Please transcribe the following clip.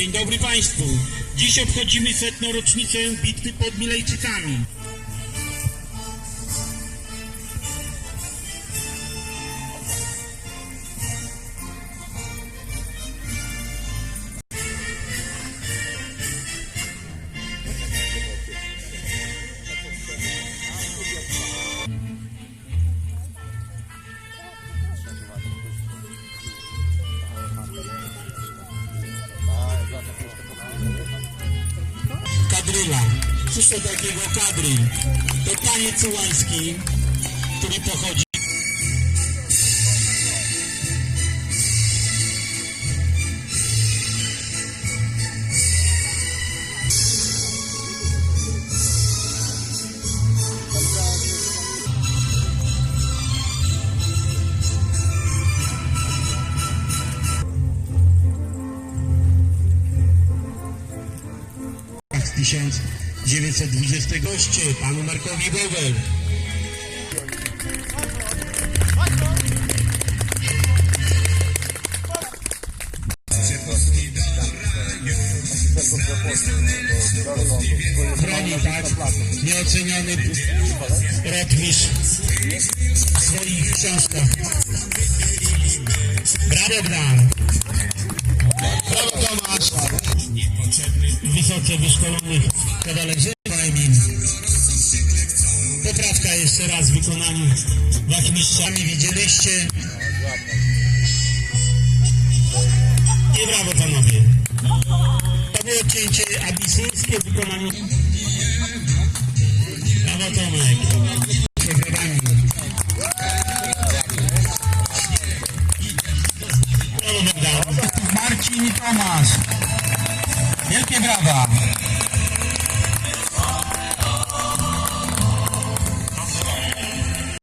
Dzień dobry Państwu. Dziś obchodzimy setną rocznicę bitwy pod Milejczykami. Cóż to takiego kadryl? To taniec cyłański, który pochodzi 1920 goście, panu Markowi Bogel. Broni, tak? Nieoceniony rotmistrz w swoich książkach. Brawo! Brawo, wysoce wyszkolonych kawalerzy. Poprawka jeszcze raz w wykonaniu wachmistrzami widzieliście. I brawo panowie. To było cięcie abisyńskie w wykonaniu. Brawo Tomek. Przegradami. Brawo Bogdan. Marcin i Tomasz. Ele que gravar.